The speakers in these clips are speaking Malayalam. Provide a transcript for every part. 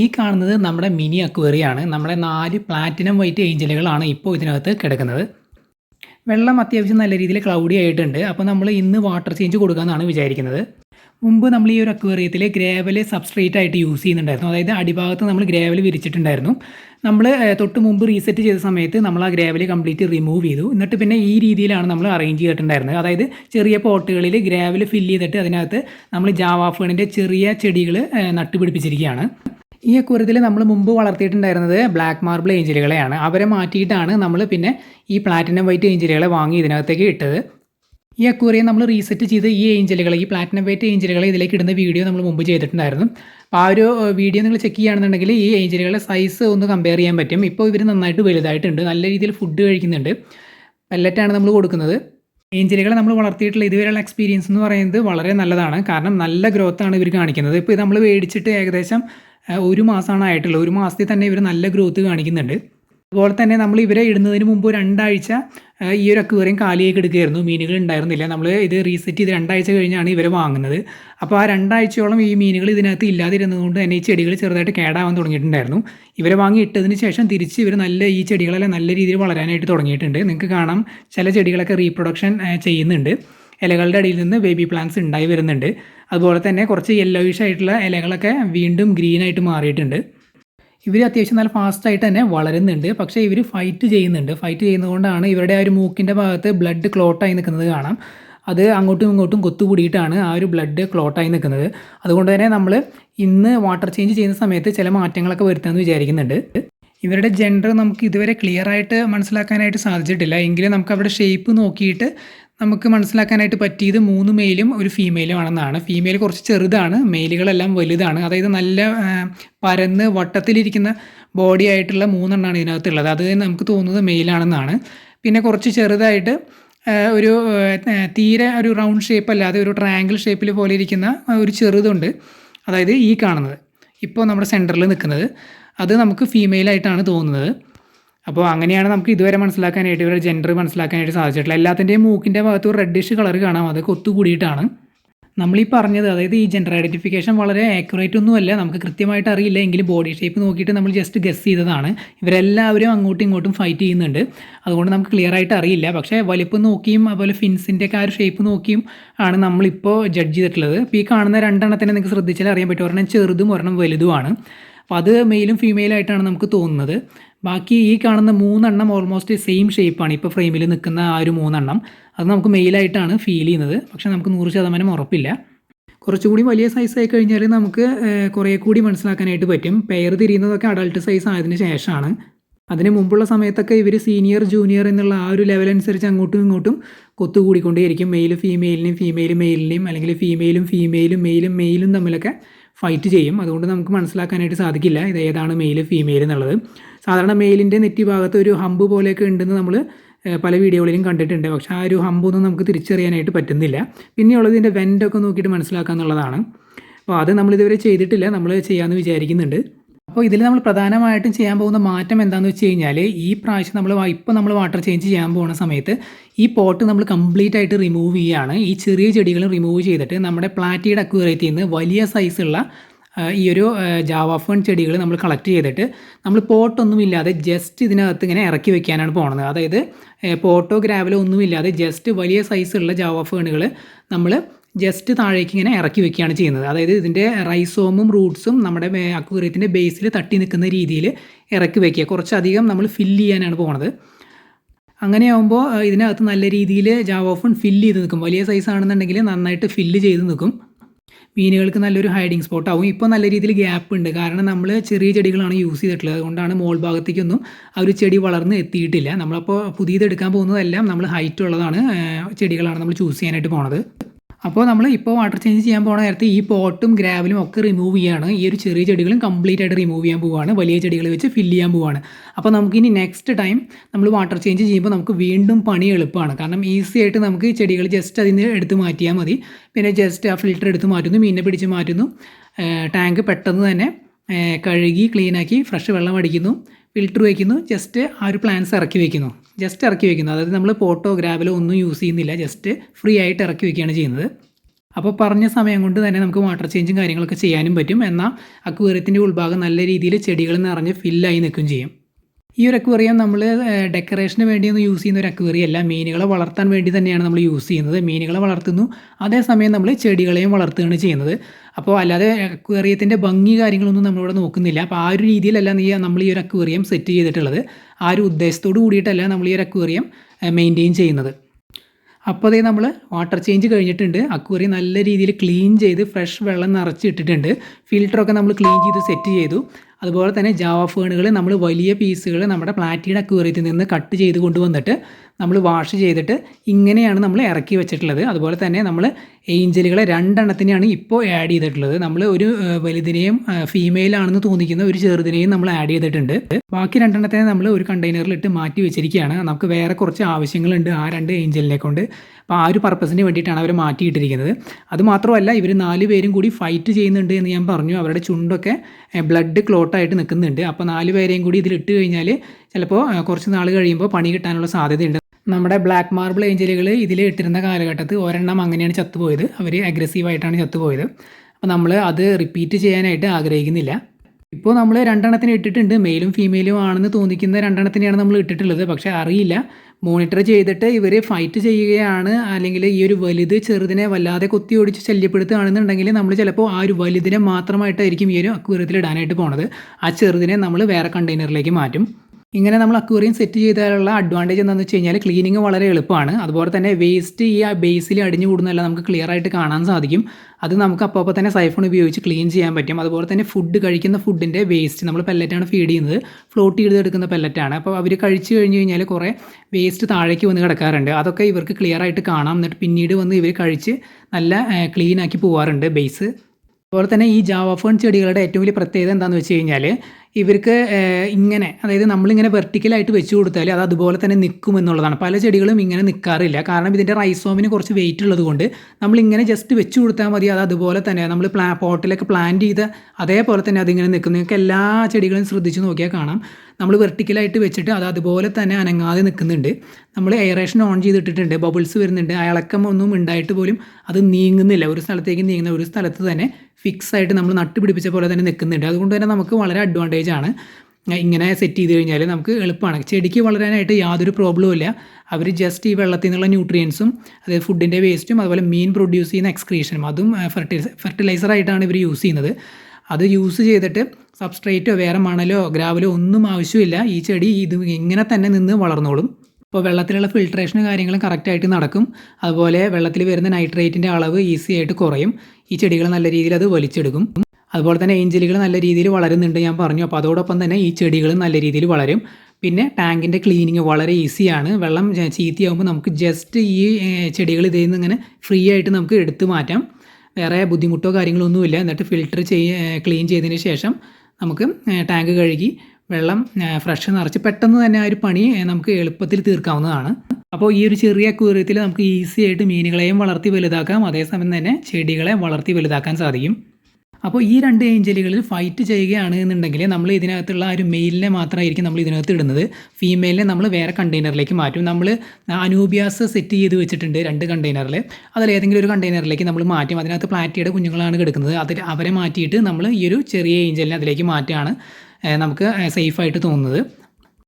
ഈ കാണുന്നത് നമ്മുടെ മിനി അക്വേറിയാണ്. നമ്മുടെ നാല് പ്ലാറ്റിനം വൈറ്റ് ഏഞ്ചലുകളാണ് ഇപ്പോൾ ഇതിനകത്ത് കിടക്കുന്നത്. വെള്ളം അത്യാവശ്യം നല്ല രീതിയിൽ ക്ലൗഡി ആയിട്ടുണ്ട്. അപ്പോൾ നമ്മൾ ഇന്ന് വാട്ടർ ചേഞ്ച് കൊടുക്കാമെന്നാണ് വിചാരിക്കുന്നത്. മുമ്പ് നമ്മൾ ഈ ഒരു അക്വേറിയത്തിൽ ഗ്രേവൽ സബ്സ്ട്രേറ്റ് ആയിട്ട് യൂസ് ചെയ്യുന്നുണ്ടായിരുന്നു. അതായത് അടിഭാഗത്ത് നമ്മൾ ഗ്രേവൽ വിരിച്ചിട്ടുണ്ടായിരുന്നു. നമ്മൾ തൊട്ട് മുമ്പ് റീസെറ്റ് ചെയ്ത സമയത്ത് നമ്മൾ ആ ഗ്രേവൽ കംപ്ലീറ്റ് റിമൂവ് ചെയ്തു. എന്നിട്ട് പിന്നെ ഈ രീതിയിലാണ് നമ്മൾ അറേഞ്ച് ചെയ്തിട്ടുണ്ടായിരുന്നത്. അതായത് ചെറിയ പോട്ടുകളിൽ ഗ്രേവൽ ഫില്ല് ചെയ്തിട്ട് അതിനകത്ത് നമ്മൾ ജാവാഫേണിന്റെ ചെറിയ ചെടികൾ നട്ടുപിടിപ്പിച്ചിരിക്കുകയാണ്. ഈ അക്വറിയത്തിൽ നമ്മൾ മുമ്പ് വളർത്തിയിട്ടുണ്ടായിരുന്നത് ബ്ലാക്ക് മാർബിൾ ഏഞ്ചലുകളെയാണ്. അവരെ മാറ്റിയിട്ടാണ് നമ്മൾ പിന്നെ ഈ പ്ലാറ്റിനം വൈറ്റ് ഏഞ്ചലുകളെ വാങ്ങി ഇതിനകത്തേക്ക് ഇട്ടത്. ഈ അക്വറിയം നമ്മൾ റീസെറ്റ് ചെയ്ത് ഈ ഏഞ്ചലുകൾ ഈ പ്ലാറ്റിനം വൈറ്റ് ഏഞ്ചലുകളെ ഇതിലേക്ക് ഇടുന്ന വീഡിയോ നമ്മൾ മുമ്പ് ചെയ്തിട്ടുണ്ടായിരുന്നു. അപ്പോൾ ആ ഒരു വീഡിയോ നിങ്ങൾ ചെക്ക് ചെയ്യുകയാണെന്നുണ്ടെങ്കിൽ ഈ ഏഞ്ചലുകളുടെ സൈസ് ഒന്ന് കമ്പയർ ചെയ്യാൻ പറ്റും. ഇപ്പോൾ ഇവർ നന്നായിട്ട് വലുതായിട്ടുണ്ട്. നല്ല രീതിയിൽ ഫുഡ് കഴിക്കുന്നുണ്ട്. പെല്ലറ്റാണ് നമ്മൾ കൊടുക്കുന്നത്. ഏഞ്ചലുകളെ നമ്മൾ വളർത്തിയിട്ടുള്ള ഇതുവരെയുള്ള എക്സ്പീരിയൻസ് എന്ന് പറയുന്നത് വളരെ നല്ലതാണ്. കാരണം നല്ല ഗ്രോത്താണ് ഇവർ കാണിക്കുന്നത്. ഇപ്പോൾ ഇത് നമ്മൾ മേടിച്ചിട്ട് ഏകദേശം ഒരു മാസമാണ് ആയിട്ടുള്ളത്. ഒരു മാസത്തിൽ തന്നെ ഇവർ നല്ല ഗ്രോത്ത് കാണിക്കുന്നുണ്ട്. അതുപോലെ തന്നെ നമ്മൾ ഇവരെ ഇടുന്നതിന് മുമ്പ് രണ്ടാഴ്ച ഈ ഒരു അക്വേറിയം കാലിയേക്ക് എടുക്കുകയായിരുന്നു. മീനുകൾ ഉണ്ടായിരുന്നില്ല. നമ്മൾ ഇത് റീസെറ്റ് ചെയ്ത് രണ്ടാഴ്ച കഴിഞ്ഞാണ് ഇവരെ വാങ്ങുന്നത്. അപ്പോൾ ആ രണ്ടാഴ്ചയോളം ഈ മീനുകൾ ഇതിനകത്ത് ഇല്ലാതിരുന്നതുകൊണ്ട് തന്നെ ഈ ചെടികൾ ചെറുതായിട്ട് കേടാവാൻ തുടങ്ങിയിട്ടുണ്ടായിരുന്നു. ഇവരെ വാങ്ങി ഇട്ടതിന് ശേഷം തിരിച്ച് ഇവർ നല്ല ഈ ചെടികളെല്ലാം നല്ല രീതിയിൽ വളരാനായിട്ട് തുടങ്ങിയിട്ടുണ്ട്. നിങ്ങൾക്ക് കാണാം ചില ചെടികളൊക്കെ റീപ്രൊഡക്ഷൻ ചെയ്യുന്നുണ്ട്. ഇലകളുടെ അടിയിൽ നിന്ന് ബേബി പ്ലാന്റ്സ് ഉണ്ടായി വരുന്നുണ്ട്. അതുപോലെ തന്നെ കുറച്ച് യെല്ലോയിഷ് ആയിട്ടുള്ള ഇലകളൊക്കെ വീണ്ടും ഗ്രീൻ ആയിട്ട് മാറിയിട്ടുണ്ട്. ഇവർ അത്യാവശ്യം നല്ല ഫാസ്റ്റായിട്ട് തന്നെ വളരുന്നുണ്ട്. പക്ഷേ ഇവർ ഫൈറ്റ് ചെയ്യുന്നുണ്ട്. ഫൈറ്റ് ചെയ്യുന്നതുകൊണ്ടാണ് ഇവരുടെ ആ ഒരു മൂക്കിന്റെ ഭാഗത്ത് ബ്ലഡ് ക്ലോട്ടായി നിൽക്കുന്നത് കാണാം. അത് അങ്ങോട്ടും ഇങ്ങോട്ടും കൊത്തുകൂടിയിട്ടാണ് ആ ഒരു ബ്ലഡ് ക്ലോട്ടായി നിൽക്കുന്നത്. അതുകൊണ്ട് തന്നെ നമ്മൾ ഇന്ന് വാട്ടർ ചേഞ്ച് ചെയ്യുന്ന സമയത്ത് ചില മാറ്റങ്ങളൊക്കെ വരുത്താമെന്ന് വിചാരിക്കുന്നുണ്ട്. ഇവരുടെ ജെൻഡർ നമുക്ക് ഇതുവരെ ക്ലിയർ ആയിട്ട് മനസ്സിലാക്കാനായിട്ട് സാധിച്ചിട്ടില്ല. എങ്കിലും നമുക്ക് അവരുടെ ഷേപ്പ് നോക്കിയിട്ട് നമുക്ക് മനസ്സിലാക്കാനായിട്ട് പറ്റിയത് മൂന്ന് മെയിലും ഒരു ഫീമെയിലും ആണെന്നാണ്. ഫീമെയിൽ കുറച്ച് ചെറുതാണ് മെയിലുകളെല്ലാം വലുതാണ്. അതായത് നല്ല പരന്ന് വട്ടത്തിലിരിക്കുന്ന ബോഡി ആയിട്ടുള്ള മൂന്നെണ്ണമാണ് ഇതിനകത്തുള്ളത്. അത് നമുക്ക് തോന്നുന്നത് മെയിലാണെന്നാണ് പിന്നെ കുറച്ച് ചെറുതായിട്ട് ഒരു തീരെ ഒരു റൗണ്ട് ഷേപ്പ് അല്ലാതെ ഒരു ട്രയാങ്കിൾ ഷേപ്പിൽ പോലെ ഇരിക്കുന്ന ഒരു ചെറുതുണ്ട്. അതായത് ഈ കാണുന്നത്. ഇപ്പോൾ നമ്മുടെ സെന്ററിൽ നിൽക്കുന്നത്. അത് നമുക്ക് ഫീമെയിലായിട്ടാണ് തോന്നുന്നത്. അപ്പോൾ അങ്ങനെയാണ് നമുക്ക് ഇതുവരെ മനസ്സിലാക്കാനായിട്ട് ഇവരുടെ ജെൻഡർ മനസ്സിലാക്കാനായിട്ട് സാധിച്ചിട്ടില്ല എല്ലാത്തിന്റെയും മൂക്കിന്റെ ഭാഗത്ത് ഒരു റെഡിഷ് കളർ കാണാം. അതൊക്കെ ഒത്തുകൂടിയിട്ടാണ്. നമ്മൾ ഈ പറഞ്ഞത് അതായത് ഈ ജെൻഡർ ഐഡന്റിഫിക്കേഷൻ വളരെ ആക്യുറേറ്റ് ഒന്നുമല്ല നമുക്ക് കൃത്യമായിട്ട് അറിയില്ല. എങ്കിലും ബോഡി ഷേപ്പ് നോക്കിയിട്ട് നമ്മൾ ജസ്റ്റ് ഗസ് ചെയ്തതാണ്. ഇവരെല്ലാവരും അങ്ങോട്ടും ഇങ്ങോട്ടും ഫൈറ്റ് ചെയ്യുന്നുണ്ട്. അതുകൊണ്ട് നമുക്ക് ക്ലിയർ ആയിട്ട് അറിയില്ല. പക്ഷേ വലിപ്പം നോക്കിയും അതുപോലെ ഫിൻസിന്റെ ഒക്കെ ആ ഒരു ഷേപ്പ് നോക്കിയും ആണ് നമ്മളിപ്പോൾ ജഡ്ജ് ചെയ്തിട്ടുള്ളത്. ഇപ്പോൾ ഈ കാണുന്ന രണ്ടെണ്ണത്തിനെ നിങ്ങൾക്ക് ശ്രദ്ധിച്ചാൽ അറിയാൻ പറ്റും. ഒരെണ്ണം ചെറുതും ഒരെണ്ണം വലുതുമാണ്. അപ്പോൾ അത് മെയിലും ഫീമെയിലായിട്ടാണ് നമുക്ക് തോന്നുന്നത്. ബാക്കി ഈ കാണുന്ന മൂന്നെണ്ണം ഓൾമോസ്റ്റ് സെയിം ഷേപ്പാണ് ഇപ്പോൾ ഫ്രെയിമിൽ നിൽക്കുന്ന ആ ഒരു മൂന്നെണ്ണം. അത് നമുക്ക് മെയിലായിട്ടാണ് ഫീൽ ചെയ്യുന്നത്. പക്ഷേ നമുക്ക് നൂറ് ശതമാനം ഉറപ്പില്ല. കുറച്ചുകൂടി വലിയ സൈസ് ആയി കഴിഞ്ഞാൽ നമുക്ക് കുറേ കൂടി മനസ്സിലാക്കാനായിട്ട് പറ്റും. പെയർ തിരിയുന്നതൊക്കെ അഡൾട്ട് സൈസ് ആയതിന് ശേഷമാണ്. അതിന് മുമ്പുള്ള സമയത്തൊക്കെ ഇവർ സീനിയർ ജൂനിയർ എന്നുള്ള ആ ഒരു ലെവൽ അനുസരിച്ച് അങ്ങോട്ടും ഇങ്ങോട്ടും കൊത്തുകൂടിക്കൊണ്ടേയിരിക്കും. മെയിൽ ഫീമെയിലിനെയും ഫീമെയിൽ മെയിലിനെയും അല്ലെങ്കിൽ ഫീമെയിലും ഫീമെയിലും മെയിലും മെയിലും തമ്മിലൊക്കെ ഫൈറ്റ് ചെയ്യും. അതുകൊണ്ട് നമുക്ക് മനസ്സിലാക്കാനായിട്ട് സാധിക്കില്ല ഇത് ഏതാണ് മെയിൽ ഫീമെയിൽ എന്നുള്ളത്. സാധാരണ മെയിലിന്റെ നെറ്റി ഭാഗത്ത് ഒരു ഹമ്പ് പോലെയൊക്കെ ഉണ്ടെന്ന് നമ്മൾ പല വീഡിയോകളിലും കണ്ടിട്ടുണ്ട്. പക്ഷെ ആ ഒരു ഹമ്പ് ഹമ്പൊന്നും നമുക്ക് തിരിച്ചറിയാനായിട്ട് പറ്റുന്നില്ല. പിന്നെയുള്ളത് ഇതിന്റെ വെന്റൊക്കെ നോക്കിയിട്ട് മനസ്സിലാക്കുക എന്നുള്ളതാണ്. അപ്പോൾ അത് നമ്മളിതുവരെ ചെയ്തിട്ടില്ല. നമ്മൾ ചെയ്യാമെന്ന് വിചാരിക്കുന്നുണ്ട്. അപ്പോൾ ഇതിൽ നമ്മൾ പ്രധാനമായിട്ടും ചെയ്യാൻ പോകുന്ന മാറ്റം എന്താണെന്ന് വെച്ച് കഴിഞ്ഞാൽ ഈ പ്രാവശ്യം നമ്മൾ ഇപ്പോൾ നമ്മൾ വാട്ടർ ചേഞ്ച് ചെയ്യാൻ പോകുന്ന സമയത്ത് ഈ പോട്ട് നമ്മൾ കംപ്ലീറ്റ് ആയിട്ട് റിമൂവ് ചെയ്യുകയാണ് ഈ ചെറിയ ചെടികൾ റിമൂവ് ചെയ്തിട്ട് നമ്മുടെ പ്ലാറ്റിയുടെ അക്വറേറ്റിൽ നിന്ന് വലിയ സൈസുള്ള ഈ ഒരു ജാവാഫോൺ ചെടികൾ നമ്മൾ കളക്ട് ചെയ്തിട്ട് നമ്മൾ പോട്ടൊന്നും ഇല്ലാതെ ജസ്റ്റ് ഇതിനകത്ത് ഇങ്ങനെ ഇറക്കി വെക്കാനാണ് പോകുന്നത് അതായത് പോട്ടോ ഗ്രാവലോ ഒന്നുമില്ലാതെ ജസ്റ്റ് വലിയ സൈസുള്ള ജാവാഫേണുകൾ നമ്മൾ ജസ്റ്റ് താഴേക്ക് ഇങ്ങനെ ഇറക്കി വെക്കുകയാണ് ചെയ്യുന്നത്. അതായത് ഇതിന്റെ റൈസോമും റൂട്ട്സും നമ്മുടെ അക്വേറിയത്തിന്റെ ബേസിൽ തട്ടി നിൽക്കുന്ന രീതിയിൽ ഇറക്കി വെക്കുക. കുറച്ചധികം നമ്മൾ ഫില്ല് ചെയ്യാനാണ് പോകുന്നത് അങ്ങനെയാകുമ്പോൾ ഇതിനകത്ത് നല്ല രീതിയിൽ ജാവോഫൺ ഫില്ല് ചെയ്ത് നിൽക്കും. വലിയ സൈസ് ആണെന്നുണ്ടെങ്കിൽ നന്നായിട്ട് ഫില്ല് ചെയ്ത് നിൽക്കും. മീനുകൾക്ക് നല്ലൊരു ഹൈഡിങ് സ്പോട്ടാവും ഇപ്പോൾ നല്ല രീതിയിൽ ഗ്യാപ്പ് ഉണ്ട്. കാരണം നമ്മൾ ചെറിയ ചെടികളാണ് യൂസ് ചെയ്തിട്ടുള്ളത്. അതുകൊണ്ടാണ് മോൾ ഭാഗത്തേക്കൊന്നും ആ ഒരു ചെടി വളർന്ന് എത്തിയിട്ടില്ല. നമ്മളപ്പോൾ പുതിയത് എടുക്കാൻ പോകുന്നതെല്ലാം നമ്മൾ ഹൈറ്റ് ഉള്ളതാണ് ചെടികളാണ് നമ്മൾ ചൂസ് ചെയ്യാനായിട്ട് പോണത്. അപ്പോൾ നമ്മൾ ഇപ്പോൾ വാട്ടർ ചേഞ്ച് ചെയ്യാൻ പോകുന്ന നേരത്തെ ഈ പോട്ടും ഗ്രാവലും ഒക്കെ റിമൂവ് ചെയ്യാണ്. ഈ ഒരു ചെറിയ ചെടികളും കംപ്ലീറ്റ് ആയിട്ട് റിമൂവ് ചെയ്യാൻ പോവുകയാണ് വലിയ ചെടികൾ വെച്ച് ഫില്ല് ചെയ്യാൻ പോവുകയാണ് അപ്പോൾ നമുക്ക് ഇനി നെക്സ്റ്റ് ടൈം നമ്മൾ വാട്ടർ ചേഞ്ച് ചെയ്യുമ്പോൾ നമുക്ക് വീണ്ടും പണി എളുപ്പമാണ് കാരണം ഈസി ആയിട്ട് നമുക്ക് ഈ ചെടികൾ ജസ്റ്റ് അതിന് എടുത്ത് മാറ്റിയാൽ മതി. പിന്നെ ജസ്റ്റ് ആ ഫിൽറ്റർ എടുത്ത് മാറ്റുന്നു മീനിനെ പിടിച്ച് മാറ്റുന്നു. ടാങ്ക് പെട്ടെന്ന് തന്നെ കഴുകി ക്ലീനാക്കി ഫ്രഷ് വെള്ളം അടിക്കുന്നു. ഫിൽറ്റർ വയ്ക്കുന്നു ജസ്റ്റ് ആ ഒരു പ്ലാൻസ് ഇറക്കി വയ്ക്കുന്നു ജസ്റ്റ് ഇറക്കി വയ്ക്കുന്നു അതായത് നമ്മൾ പോട്ടോ ഗ്രാബിലോ ഒന്നും യൂസ് ചെയ്യുന്നില്ല. ജസ്റ്റ് ഫ്രീ ആയിട്ട് ഇറക്കി വയ്ക്കുകയാണ് ചെയ്യുന്നത്. അപ്പോൾ പറഞ്ഞ സമയം കൊണ്ട് തന്നെ നമുക്ക് വാട്ടർ ചേഞ്ചും കാര്യങ്ങളൊക്കെ ചെയ്യാനും പറ്റും. എന്നാൽ അക്വേറിയത്തിന്റെ ഉൾഭാഗം നല്ല രീതിയിൽ ചെടികൾ നിറഞ്ഞ് ഫില്ലായി നിൽക്കുകയും ചെയ്യും. ഈ ഒരു അക്വേറിയം നമ്മൾ ഡെക്കറേഷന് വേണ്ടിയൊന്നും യൂസ് ചെയ്യുന്ന ഒരു അക്വേറിയം അല്ല. മീനുകളെ വളർത്താൻ വേണ്ടി തന്നെയാണ് നമ്മൾ യൂസ് ചെയ്യുന്നത്. മീനുകളെ വളർത്തുന്നു. അതേസമയം നമ്മൾ ചെടികളെയും വളർത്തുകയാണ് ചെയ്യുന്നത്. അപ്പോൾ അല്ലാതെ അക്വേറിയത്തിന്റെ ഭംഗി കാര്യങ്ങളൊന്നും നമ്മളിവിടെ നോക്കുന്നില്ല. അപ്പോൾ ആ ഒരു രീതിയിലല്ല നീ നമ്മൾ ഈ ഒരു അക്വേറിയം സെറ്റ് ചെയ്തിട്ടുള്ളത്. ആ ഒരു ഉദ്ദേശത്തോട് കൂടിയിട്ടല്ല നമ്മൾ ഈ ഒരു അക്വേറിയം മെയിന്റെയിൻ ചെയ്യുന്നത്. അപ്പോൾ അതേ നമ്മൾ വാട്ടർ ചേഞ്ച് കഴിഞ്ഞിട്ടുണ്ട്. അക്വേറിയം നല്ല രീതിയിൽ ക്ലീൻ ചെയ്ത് ഫ്രഷ് വെള്ളം നിറച്ചിട്ടിട്ടുണ്ട്. ഫിൽറ്ററൊക്കെ നമ്മൾ ക്ലീൻ ചെയ്ത് സെറ്റ് ചെയ്തു. അതുപോലെ തന്നെ ജാവ ഫേണുകൾ നമ്മൾ വലിയ പീസുകൾ നമ്മുടെ പ്ലാറ്റിയുടെ അക്വേറിയത്തിൽ നിന്ന് കട്ട് ചെയ്ത് കൊണ്ടുവന്നിട്ട് നമ്മൾ വാഷ് ചെയ്തിട്ട് ഇങ്ങനെയാണ് നമ്മൾ ഇറക്കി വെച്ചിട്ടുള്ളത്. അതുപോലെ തന്നെ നമ്മൾ ഏഞ്ചലുകളെ രണ്ടെണ്ണത്തിനെയാണ് ഇപ്പോൾ ആഡ് ചെയ്തിട്ടുള്ളത്. നമ്മൾ ഒരു വലുതിനെയും ഫീമെയിൽ ആണെന്ന് തോന്നിക്കുന്ന ഒരു ചെറുതിനെയും നമ്മൾ ആഡ് ചെയ്തിട്ടുണ്ട്. ബാക്കി രണ്ടെണ്ണത്തിനെ നമ്മൾ ഒരു കണ്ടെയ്നറിൽ ഇട്ട് മാറ്റി വെച്ചിരിക്കുകയാണ്. നമുക്ക് വേറെ കുറച്ച് ആവശ്യങ്ങളുണ്ട് ആ രണ്ട് ഏഞ്ചലിനെ കൊണ്ട്. അപ്പോൾ ആ ഒരു പർപ്പസിന് വേണ്ടിയിട്ടാണ് അവർ മാറ്റിയിട്ടിരിക്കുന്നത്. അത് മാത്രമല്ല ഇവർ നാല് പേരും കൂടി ഫൈറ്റ് ചെയ്യുന്നുണ്ട് എന്ന് ഞാൻ പറഞ്ഞു. അവരുടെ ചുണ്ടൊക്കെ ബ്ലഡ് ക്ലോട്ടായിട്ട് നിൽക്കുന്നുണ്ട്. അപ്പോൾ നാല് പേരെയും കൂടി ഇതിലിട്ട് കഴിഞ്ഞാൽ ചിലപ്പോൾ കുറച്ച് നാൾ കഴിയുമ്പോൾ പണി കിട്ടാനുള്ള സാധ്യതയുണ്ട്. നമ്മുടെ ബ്ലാക്ക് മാർബിൾ ഏഞ്ചലുകൾ ഇതിൽ ഇട്ടിരുന്ന കാലഘട്ടത്തിൽ ഒരെണ്ണം അങ്ങനെയാണ് ചത്തുപോയത്. അവർ അഗ്രസീവായിട്ടാണ് ചത്തുപോയത്. അപ്പോൾ നമ്മൾ അത് റിപ്പീറ്റ് ചെയ്യാനായിട്ട് ആഗ്രഹിക്കുന്നില്ല. ഇപ്പോൾ നമ്മൾ രണ്ടെണ്ണത്തിന് ഇട്ടിട്ടുണ്ട്. മെയിലും ഫീമെയിലും ആണെന്ന് തോന്നിക്കുന്ന രണ്ടെണ്ണത്തിനെയാണ് നമ്മൾ ഇട്ടിട്ടുള്ളത്. പക്ഷേ അറിയില്ല. മോണിറ്റർ ചെയ്തിട്ട് ഇവർ ഫൈറ്റ് ചെയ്യുകയാണ്. അല്ലെങ്കിൽ ഈ ഒരു വലുത് ചെറുതിനെ വല്ലാതെ കൊത്തി ഓടിച്ച് ശല്യപ്പെടുത്തുകയാണെന്നുണ്ടെങ്കിൽ നമ്മൾ ചിലപ്പോൾ ആ ഒരു വലുതിനെ മാത്രമായിട്ടായിരിക്കും ഈ ഒരു അക്വേറിയത്തിൽ ഇടാനായിട്ട് പോണത്. ആ ചെറുതിനെ നമ്മൾ വേറെ കണ്ടെയ്നറിലേക്ക് മാറ്റും. ഇങ്ങനെ നമ്മൾ അക്വേറിയം സെറ്റ് ചെയ്താലുള്ള അഡ്വാന്റേജ് എന്താണെന്ന് വെച്ച് കഴിഞ്ഞാൽ ക്ലീനിങ് വളരെ എളുപ്പമാണ്. അതുപോലെ തന്നെ വേസ്റ്റ് ഈ ബേസിൽ അടിഞ്ഞു കൂടുന്നതല്ല നമുക്ക് ക്ലിയർ ആയിട്ട് കാണാൻ സാധിക്കും. അത് നമുക്ക് അപ്പോൾ തന്നെ സൈഫോൺ ഉപയോഗിച്ച് ക്ലീൻ ചെയ്യാൻ പറ്റും. അതുപോലെ തന്നെ ഫുഡ് കഴിക്കുന്ന ഫുഡിന്റെ വേസ്റ്റ് നമ്മൾ പെല്ലറ്റാണ് ഫീഡ് ചെയ്യുന്നത്. ഫ്ലോട്ട് ചെയ്തെടുക്കുന്ന പെല്ലറ്റാണ് അപ്പോൾ അവർ കഴിച്ചു കഴിഞ്ഞ് കഴിഞ്ഞാൽ കുറേ വേസ്റ്റ് താഴേക്ക് വന്ന് കിടക്കാറുണ്ട്. അതൊക്കെ ഇവർക്ക് ക്ലിയർ ആയിട്ട് കാണാം. എന്നിട്ട് പിന്നീട് വന്ന് ഇവർ കഴിച്ച് നല്ല ക്ലീൻ ആക്കി പോവാറുണ്ട് ബേസ് അതുപോലെ തന്നെ ഈ ജാവഫോൺ ചെടികളുടെ ഏറ്റവും വലിയ പ്രത്യേകത എന്താണെന്ന് വെച്ച് കഴിഞ്ഞാൽ ഇവർക്ക് ഇങ്ങനെ അതായത് നമ്മളിങ്ങനെ വെർട്ടിക്കലായിട്ട് വെച്ച് കൊടുത്താൽ അത് അതുപോലെ തന്നെ നിൽക്കും എന്നുള്ളതാണ്. പല ചെടികളും ഇങ്ങനെ നിൽക്കാറില്ല. കാരണം ഇതിന്റെ റൈസോമിന് കുറച്ച് വെയിറ്റ് ഉള്ളത് കൊണ്ട് നമ്മളിങ്ങനെ ജസ്റ്റ് വെച്ച് കൊടുത്താൽ മതി അത് അതുപോലെ തന്നെ നമ്മൾ പ്ലാ പോട്ടിലൊക്കെ പ്ലാന്റ് ചെയ്ത് അതേപോലെ തന്നെ അതിങ്ങനെ നിൽക്കും. നിങ്ങൾക്ക് എല്ലാ ചെടികളും ശ്രദ്ധിച്ച് നോക്കിയാൽ കാണാം. നമ്മൾ വെർട്ടിക്കലായിട്ട് വെച്ചിട്ട് അത് അതുപോലെ തന്നെ അനങ്ങാതെ നിൽക്കുന്നുണ്ട്. നമ്മൾ എയറേഷൻ ഓൺ ചെയ്തിട്ടിട്ടുണ്ട്. ബബിൾസ് വരുന്നുണ്ട്. ഇളക്കം ഒന്നും ഉണ്ടായിട്ട് പോലും അത് നീങ്ങുന്നില്ല. ഒരു സ്ഥലത്തേക്ക് നീങ്ങുന്ന ഒരു സ്ഥലത്ത് തന്നെ ഫിക്സ് ആയിട്ട് നമ്മൾ നട്ടുപിടിപ്പിച്ച പോലെ തന്നെ നിൽക്കുന്നുണ്ട്. അതുകൊണ്ട് തന്നെ നമുക്ക് വളരെ അഡ്വാന്റേജ് ആണ് ഇങ്ങനെ സെറ്റ് ചെയ്ത് കഴിഞ്ഞാൽ നമുക്ക് എളുപ്പമാണ്. ചെടിക്ക് വളരാനായിട്ട് യാതൊരു പ്രോബ്ലവും ഇല്ല. അവർ ജസ്റ്റ് ഈ വെള്ളത്തിൽ നിന്നുള്ള ന്യൂട്രിയൻസും അതായത് ഫുഡിന്റെ വേസ്റ്റും അതുപോലെ മീൻ പ്രൊഡ്യൂസ് ചെയ്യുന്ന എക്സ്ക്രീഷനും അതും ഫെർട്ടിലൈസർ ഫെർട്ടിലൈസറായിട്ടാണ് ഇവർ യൂസ് ചെയ്യുന്നത്. അത് യൂസ് ചെയ്തിട്ട് സബ്സ്ട്രേറ്റോ വേറെ മണലോ ഗ്രാവലോ ഒന്നും ആവശ്യമില്ല. ഈ ചെടി ഇത് ഇങ്ങനെ തന്നെ നിന്ന് വളർന്നോളും. ഇപ്പോൾ വെള്ളത്തിലുള്ള ഫിൽട്രേഷനും കാര്യങ്ങളും കറക്റ്റായിട്ട് നടക്കും. അതുപോലെ വെള്ളത്തിൽ വരുന്ന നൈട്രേറ്റിന്റെ അളവ് ഈസി ആയിട്ട് കുറയും. ഈ ചെടികൾ നല്ല രീതിയിൽ അത് വലിച്ചെടുക്കും. അതുപോലെ തന്നെ ഏഞ്ചലുകൾ നല്ല രീതിയിൽ വളരുന്നുണ്ട് ഞാൻ പറഞ്ഞു. അപ്പോൾ അതോടൊപ്പം തന്നെ ഈ ചെടികളും നല്ല രീതിയിൽ വളരും. പിന്നെ ടാങ്കിന്റെ ക്ലീനിങ് വളരെ ഈസിയാണ്. വെള്ളം ചീത്തയാകുമ്പോൾ നമുക്ക് ജസ്റ്റ് ഈ ചെടികൾ ഇതിൽ നിന്ന് ഇങ്ങനെ ഫ്രീ ആയിട്ട് നമുക്ക് എടുത്തു മാറ്റാം. വേറെ ബുദ്ധിമുട്ടോ കാര്യങ്ങളൊന്നുമില്ല എന്നിട്ട് ഫിൽറ്റർ ചെയ്യ ക്ലീൻ ചെയ്തതിന് ശേഷം നമുക്ക് ടാങ്ക് കഴുകി വെള്ളം ഫ്രഷ് നിറച്ച് പെട്ടെന്ന് തന്നെ ആ ഒരു പണി നമുക്ക് എളുപ്പത്തിൽ തീർക്കാവുന്നതാണ്. അപ്പോൾ ഈ ഒരു ചെറിയ അക്വേറിയത്തിൽ നമുക്ക് ഈസി ആയിട്ട് മീനുകളെയും വളർത്തി വലുതാക്കാം. അതേസമയം തന്നെ ചെടികളെ വളർത്തി വലുതാക്കാൻ സാധിക്കും. അപ്പോൾ ഈ രണ്ട് ഏഞ്ചലുകളിൽ ഫൈറ്റ് ചെയ്യുകയാണ് എന്നുണ്ടെങ്കിൽ നമ്മൾ ഇതിനകത്തുള്ള ആ ഒരു മെയിലിനെ മാത്രമായിരിക്കും നമ്മൾ ഇതിനകത്ത് ഇടുന്നത്. ഫീമെയിലിനെ നമ്മൾ വേറെ കണ്ടെയ്നറിലേക്ക് മാറ്റും. നമ്മൾ അനൂബിയാസ് സെറ്റ് ചെയ്ത് വെച്ചിട്ടുണ്ട് രണ്ട് കണ്ടെയ്നറിൽ അതിൽ ഏതെങ്കിലും ഒരു കണ്ടെയ്നറിലേക്ക് നമ്മൾ മാറ്റും. അതിനകത്ത് പ്ലാറ്റിയുടെ കുഞ്ഞുങ്ങളാണ് കിടക്കുന്നത്. അതിൽ അവരെ മാറ്റിയിട്ട് നമ്മൾ ഈ ഒരു ചെറിയ ഏഞ്ചലിനെ അതിലേക്ക് മാറ്റുകയാണ് നമുക്ക് സേഫായിട്ട് തോന്നുന്നത്.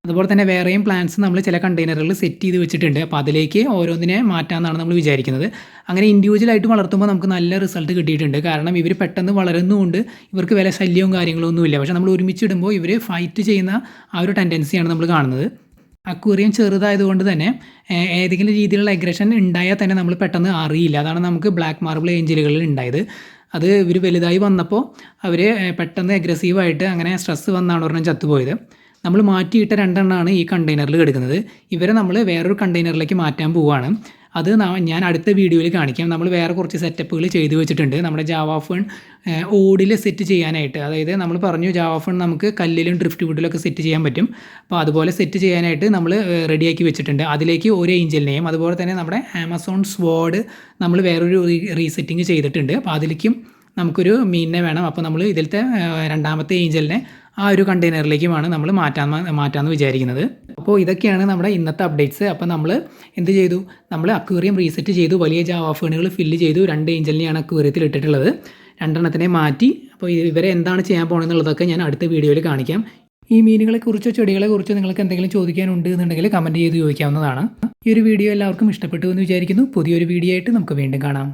അതുപോലെ തന്നെ വേറെയും പ്ലാന്റ്സ് നമ്മൾ ചില കണ്ടെയ്നറുകളിൽ സെറ്റ് ചെയ്ത് വെച്ചിട്ടുണ്ട്. അപ്പോൾ അതിലേക്ക് ഓരോന്നിനെ മാറ്റാമെന്നാണ് നമ്മൾ വിചാരിക്കുന്നത്. അങ്ങനെ ഇൻഡിവിജ്വലായിട്ട് വളർത്തുമ്പോൾ നമുക്ക് നല്ല റിസൾട്ട് കിട്ടിയിട്ടുണ്ട്. കാരണം ഇവർ പെട്ടെന്ന് വളരുന്നുകൊണ്ട് ഇവർക്ക് വില ശല്യവും കാര്യങ്ങളൊന്നുമില്ല. പക്ഷേ നമ്മൾ ഒരുമിച്ചിടുമ്പോൾ ഇവർ ഫൈറ്റ് ചെയ്യുന്ന ആ ഒരു ടെൻഡൻസിയാണ് നമ്മൾ കാണുന്നത്. അക്വേറിയം ചെറുതായതുകൊണ്ട് തന്നെ ഏതെങ്കിലും രീതിയിലുള്ള അഗ്രഷൻ ഉണ്ടായാൽ തന്നെ നമ്മൾ പെട്ടെന്ന് അറിയില്ല. അതാണ് നമുക്ക് ബ്ലാക്ക് മാർബിൾ ഏഞ്ചലുകളിൽ ഉണ്ടായത്. അത് ഇവർ വലുതായി വന്നപ്പോൾ അവർ പെട്ടെന്ന് അഗ്രസീവായിട്ട് അങ്ങനെ സ്ട്രെസ്സ് വന്നാണ് ഒരെണ്ണം ചത്തുപോയത്. നമ്മൾ മാറ്റിയിട്ട രണ്ടെണ്ണമാണ് ഈ കണ്ടെയ്നറിൽ കിടക്കുന്നത്. ഇവരെ നമ്മൾ വേറൊരു കണ്ടെയ്നറിലേക്ക് മാറ്റാൻ പോവുകയാണ് അത് ഞാൻ അടുത്ത വീഡിയോയിൽ കാണിക്കാം. നമ്മൾ വേറെ കുറച്ച് സെറ്റപ്പുകൾ ചെയ്തു വെച്ചിട്ടുണ്ട്. നമ്മുടെ ജാവ ഫോൺ ഓടിൽ സെറ്റ് ചെയ്യാനായിട്ട്. അതായത് നമ്മൾ പറഞ്ഞു ജാവ ഫോൺ നമുക്ക് കല്ലിലും ഡ്രിഫ്റ്റ് വുഡിലൊക്കെ സെറ്റ് ചെയ്യാൻ പറ്റും. അപ്പോൾ അതുപോലെ സെറ്റ് ചെയ്യാനായിട്ട് നമ്മൾ റെഡിയാക്കി വെച്ചിട്ടുണ്ട്. അതിലേക്ക് ഒരു ഏഞ്ചലിനെയും അതുപോലെ തന്നെ നമ്മുടെ ആമസോൺ സ്വാഡ് നമ്മൾ വേറൊരു റീസെറ്റിംഗ് ചെയ്തിട്ടുണ്ട്. അപ്പോൾ അതിലേക്കും നമുക്കൊരു മീനിനെ വേണം. അപ്പോൾ നമ്മൾ ഇതിലത്തെ രണ്ടാമത്തെ ഏഞ്ചലിനെ ആ ഒരു കണ്ടെയ്നറിലേക്കുമാണ് നമ്മൾ മാറ്റാൻ മാറ്റാമെന്ന് വിചാരിക്കുന്നത്. അപ്പോൾ ഇതൊക്കെയാണ് നമ്മുടെ ഇന്നത്തെ അപ്ഡേറ്റ്സ്. അപ്പോൾ നമ്മൾ എന്ത് ചെയ്തു? നമ്മൾ അക്വേറിയം റീസെറ്റ് ചെയ്തു. വലിയ ജാവ ഫേണുകൾ ഫില്ല് ചെയ്തു. രണ്ട് ഏഞ്ചലിനെയാണ് അക്വേറിയത്തിൽ ഇട്ടിട്ടുള്ളത്. രണ്ടെണ്ണത്തിനെ മാറ്റി. അപ്പോൾ ഇവരെ എന്താണ് ചെയ്യാൻ പോകണമെന്നുള്ളതൊക്കെ ഞാൻ അടുത്ത വീഡിയോയിൽ കാണിക്കാം. ഈ മീനുകളെക്കുറിച്ചോ ചെടികളെക്കുറിച്ചോ നിങ്ങൾക്ക് എന്തെങ്കിലും ചോദിക്കാനുണ്ട് എന്നുണ്ടെങ്കിൽ കമന്റ് ചെയ്ത് ചോദിക്കാവുന്നതാണ്. ഈ ഒരു വീഡിയോ എല്ലാവർക്കും ഇഷ്ടപ്പെട്ടു എന്ന് വിചാരിക്കുന്നു. പുതിയൊരു വീഡിയോ ആയിട്ട് നമുക്ക് വീണ്ടും കാണാം.